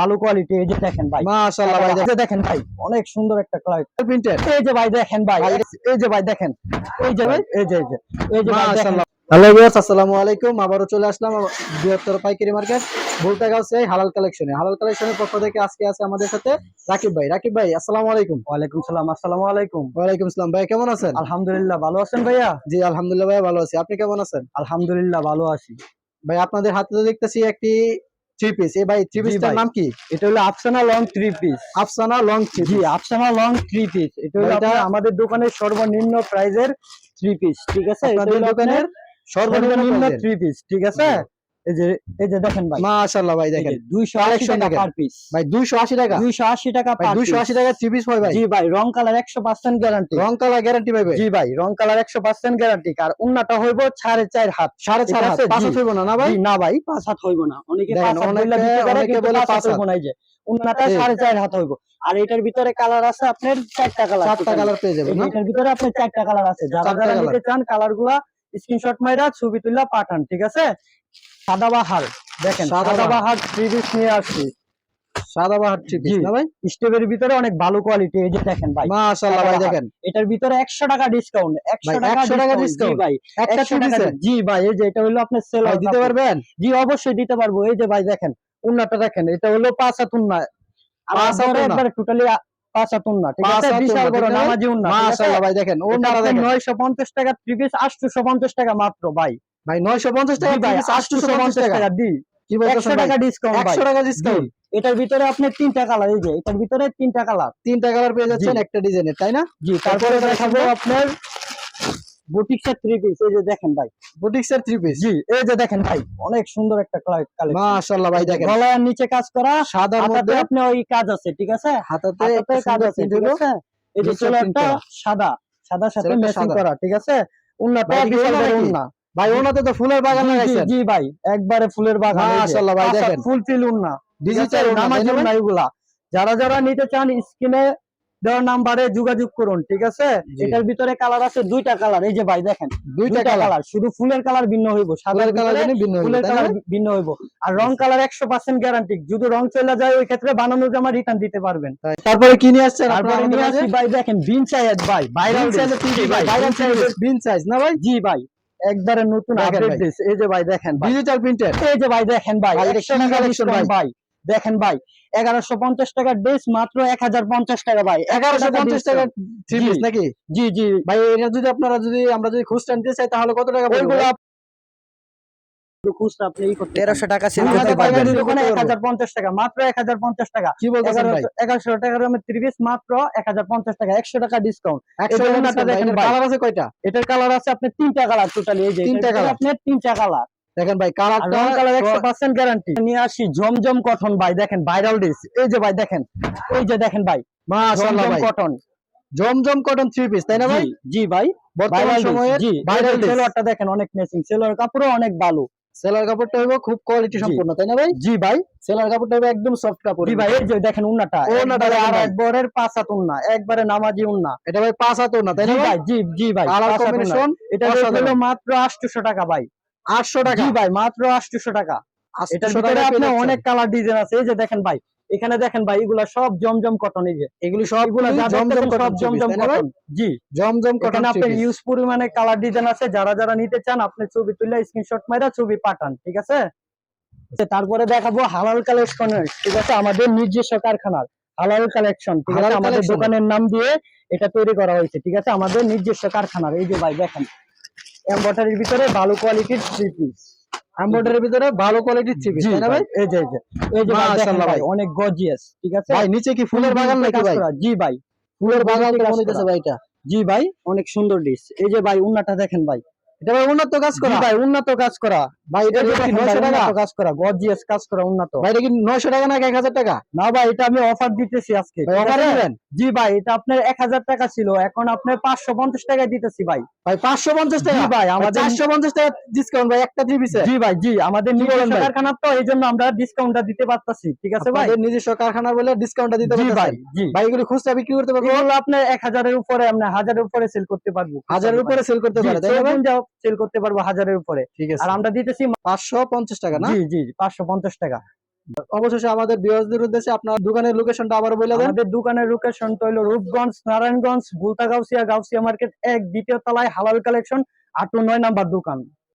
ভালো কোয়ালিটি এই যে দেখেন ভাই। মাশাআল্লাহ ভাই এই যে দেখেন। ভাই অনেক সুন্দর একটা কোয়ালিটি প্রিন্টেড এই যে ভাই দেখেন ভাই এই যে ভাই দেখেন এই যে ভাই এই যে এই যে এই যে মাশাআল্লাহ। হ্যালো ভিউয়ার্স আসসালামু আলাইকুম আবারও চলে আসলাম বৃহত্তর পাইকারি মার্কেট ভুলতাগাঁও সেই হালাল কালেকশনে হালাল কালেকশনের পক্ষ থেকে আজকে আছে আমাদের সাথে রাকিব ভাই। রাকিব ভাই আসসালামু আলাইকুম। ওয়ালাইকুম সালাম আসসালামু আলাইকুম। ওয়ালাইকুম আসসালাম ভাই কেমন আছেন? আলহামদুলিল্লাহ ভালো আছেন ভাইয়া? জি আলহামদুলিল্লাহ ভাই ভালো আছি। আপনি কেমন আছেন? আলহামদুলিল্লাহ ভালো আছি। ভাই আপনাদের হাতে তো দেখতেছি একটি থ্রি পিস এই ভাই থ্রি পিসটার নাম কি? এটা হলো Afsana long three piece Afsana long three জি আফসানা লং থ্রি পিস এটা হলো আমাদের দোকানের সর্বনিম্ন প্রাইজের থ্রি পিস ঠিক আছে? হলো দোকানের সর্বনিম্ন সর্বনিম্ন থ্রি পিস ঠিক আছে? এই যে এই যে দেখেন ভাই। মাশাআল্লাহ ভাই দেখেন। দুইশো আশি Collection টাকা পার পিস ভাই 280 টাকা। দুইশো আশি টাকা পার 280 টাকা থ্রি পিস হয় ভাই। জি ভাই রং কালার একশো পার্সেন্ট গ্যারান্টি রং কালার গ্যারান্টি পাবে জি ভাই রং কালার একশো পার্সেন্ট গ্যারান্টি আর উন্নাটা হইব সাড়ে চার হাত। সাড়ে ঠিক চার হাত পাঁচ হাত হইব না না ভাই? না ভাই পাঁচ হাত হইব না। অনেকে পাঁচ হাত অনেকে- বইলা দিতে পারে, অনেকে কিন্তু বলে পাঁচ পাঁচ হাত। হইব না এই যে। উন্নাটা এই। সাড়ে চার হাত হইব। আর এটার ভিতরে কালার আছে আপনার চারটা কালার চারটা কালার পেয়ে যাবেন এটার ভিতরে আপনার চারটা কালার আছে। যারা যারা নিতে চান কালারগুলা স্ক্রিনশট মাইরা ছবি তুলা পাঠান ঠিক আছে? সাদাবাহার দেখেন সাদাবাহার। থ্রি পিস নিয়ে আসছি। Three piece. না ভাই? স্টেপের ভিতরে অনেক ভালো কোয়ালিটি এই যে দেখেন ভাই। মাশাআল্লাহ ভাই দেখেন। এটার ভিতরে একশো টাকা ডিসকাউন্ট একশো ভাই, টাকা 100 টাকা ডিসকাউন্ট জি ভাই একটা 100 থ্রি টাকা জি ভাই এই যে এটা হলো আপনার সেল দিতে পারবেন? জি অবশ্যই দিতে পারব। এই যে ভাই দেখেন উন্নাটা দেখেন এটা হলো পাঁচ হাত উন্না আর। একবারে টোটালি ভাই দেখেন দেখেন। 950 টাকা থ্রি পিস 850 টাকা মাত্র ভাই। ভাই 950 টাকা জি ভাই থ্রি পিস 850 টাকা টাকা। দি। কি 100 বলতেছেন ভাই? টাকা ডিসকাউন্ট ভাই। 100 টাকা ডিসকাউন্ট এটার ভিতরে আপনি তিনটা কালার এই যে এটার ভিতরে তিনটা কালার তিনটা কালার পেয়ে যাচ্ছেন একটা ডিজাইনের তাই না? জি তারপরে দেখাবো আপনার বুটিক্সের থ্রি পিস এই যে দেখেন ভাই। বুটিক্সের থ্রি পিস জি এই যে দেখেন ভাই অনেক সুন্দর একটা কালেকশন মাশাআল্লাহ ভাই দেখেন। গলায় নিচে কাজ করা সাদার মধ্যে। আপনি ওই কাজ আছে ঠিক আছে? হাতাতে হাতাতে কাজ আছে ঠিক আছে? এই যে নিচে print চোলারটা সাদা সাথে ম্যাচিং করা ঠিক আছে? উন্নাটা বিশাল বড় নাকি? ভাই ওনাতে তো ফুলের বাগান জি, জি, লাগাইছেন। জি ভাই একবারে ফুলের বাগান মাশাআল্লাহ ভাই, দেখেন। ফুল ফিল উন্না ডিজিটাল ডিজিটাল নামাজি এগুলা। যারা যারা নিতে চান স্ক্রিনে দেওয়ার নাম্বারে যোগাযোগ করুন ঠিক আছে। এটার ভিতরে কালার আছে দুইটা কালার এই যে ভাই দেখেন দুইটা কালার শুধু ফুলের কালার ভিন্ন হইব সাদার কালার ভিন্ন হইবে, ফুলের কালার ভিন্ন হইব। আর রং কালার একশো পার্সেন্ট গ্যারান্টি যদি রং চলে যায় ওই ক্ষেত্রে বানানো জামা রিটার্ন দিতে পারবেন। তারপরে কি নিয়ে আসছেন তারপরে নিয়ে আসি ভাই দেখেন বিন সাইজ ভাই ভাইরাল বিন সাইজের ভাই, ভাইরাল বিন সাইজের, বিন সাইজ না ভাই? জি ভাই একবারে নতুন আপডেট। দিয়েছে এই যে ভাই দেখেন ডিজিটাল প্রিন্টেড এই যে ভাই দেখেন ভাই ভাই, এটা 100 কি টাকা collection discount ভাই। দেখেন ভাই এগারোশো পঞ্চাশ টাকার ড্রেস মাত্র এক হাজার পঞ্চাশ টাকা ভাই। 1150 টাকা থ্রি জি। পিস নাকি? জি জি। ভাই এটা যদি আপনারা যদি আমরা যদি খুচরা নিতে চাই তাহলে কত টাকা তেরোশো টাকা পঞ্চাশ টাকা মাত্র এক হাজার পঞ্চাশ টাকা। কি এগারোশো টাকার মাত্র এক হাজার পঞ্চাশ টাকা একশো টাকা ডিসকাউন্ট 100 এটা টাকা ওনাটা discount ভাই, দেখেন এটার ভাই। কালার আছে কয়টা? এটার কালার আছে আপনার তিনটা কালার টোটালি এই যে তিনটা আপনার তিনটা কালার দেখেন ভাই কালারটা কালার গ্যারান্টি নিয়ে আসি জমজম কটন ভাই দেখেন ভাইরাল ডিস এই যে ভাই দেখেন এই যে দেখেন ভাই মাশাআল্লাহ ভাই। Cotton Zamzam cotton three piece তাই না ভাই? জি, ভাই। বর্তমান সময়ে ভাইরাল ভাইরাল সেলোয়ারটা দেখেন অনেক ম্যাচিং সেলোয়ার কাপড়ও অনেক ভালো সেলার কাপড়টা খুব কোয়ালিটি সম্পূর্ণ তাই না ভাই? জি ভাই। সেলার কাপড়টা একদম সফট কাপড়। জি ভাই এই যে দেখেন উন্নাটা। আর ভাই। একবারের পাঁচ হাত উন্না একবারে নামাজি উন্না। এটা ভাই পাঁচ হাত না তাই না ভাই? জি জি ভাই কালার। কম্বিনেশন এটা হলো মাত্র 800 টাকা ভাই। 800 টাকা। ভাই মাত্র 800 টাকা। এটার ভিতরে। অনেক কালার ডিজাইন আছে। এই যে দেখেন ভাই এখানে দেখেন ভাই এগুলা সব জমজম কটন এই যে। এগুলি সব জমজম সব জমজম কটন জি। জমজম কটন ইউজ পরিমাণে কালার ডিজাইন আছে। যারা যারা নিতে চান আপনি ছবি তুলে স্ক্রিনশট মাইরা ছবি পাঠান ঠিক আছে? তারপরে দেখাবো হালাল কালেকশনের ঠিক আছে? আমাদের নিজস্ব কারখানার হালাল কালেকশন ঠিক আছে? আমাদের দোকানের নাম দিয়ে এটা তৈরি করা হয়েছে ঠিক আছে? আমাদের নিজস্ব কারখানার এই যে ভাই দেখেন। এমব্রয়ডারির ভিতরে ভালো কোয়ালিটির থ্রি পিস এমব্রয়ডারির ভিতরে ভালো কোয়ালিটির থ্রি পিস তাই না ভাই। এই যে এই যে। এই যে ভাই মাশাআল্লাহ ভাই। অনেক গর্জিয়াস ঠিক আছে? ভাই নিচে কি ফুলের বাগান নাকি ভাই? জি ভাই। ফুলের বাগান তো কাজ মনে হইতেছে ভাই এটা? জি ভাই অনেক সুন্দর ডিস এই যে ভাই উন্নাটা দেখেন ভাই। এটা ভাই উন্নত কাজ করা। ভাই উন্নত কাজ করা। ভাই এটা এই যে কি 900 টাকা। কাজ করা গর্জিয়াস কাজ করা উন্নত। ভাই এটা কি 900 টাকা না 1000 টাকা? না ভাই এটা আমি অফার দিতেছি আজকে। ভাই ঠিক অফারে আছে? দিবেন? জি ভাই এটা আপনার এক হাজার টাকা ছিল এখন আপনার পাঁচশো পঞ্চাশ দিতেছি ভাই। ভাই 550 টাকা? ভাই আমাদের আমাদের 450 টাকা ডিসকাউন্ট ভাই একটা থ্রি জি ভাই জি আমাদের নিজস্ব কারখানা তো এই আমরা ডিসকাউন্টটা দিতে পারতাছি। ঠিক আছে ভাই? নিজস্ব কারখানা বলে ডিসকাউন্টটা দিতে ভাই জি। ভাই এগুলো খুচরা বিক্রি করতে পারব? আপনার এক হাজারের উপরে আমরা উপরে সেল করতে পারব। হাজারের উপরে সেল করতে পারে তাই না ভাই? সেল করতে পারব হাজারের উপরে। ঠিক আর আমরা দিতেছি 550 টাকা না? জি জি পাঁচশো পঞ্চাশ টাকা। অবশেষে আমাদের বৃহস্পতির উদ্দেশ্যে আপনার দোকানের লোকেশনটা আবার বলে দেন। আমাদের দোকানের লোকেশন তো হলো রূপগঞ্জ নারায়ণগঞ্জ বুলতা গাউসিয়া গাউসিয়া মার্কেট এক দ্বিতীয় তলায় হালাল কালেকশন আট নয় নাম্বার দোকান।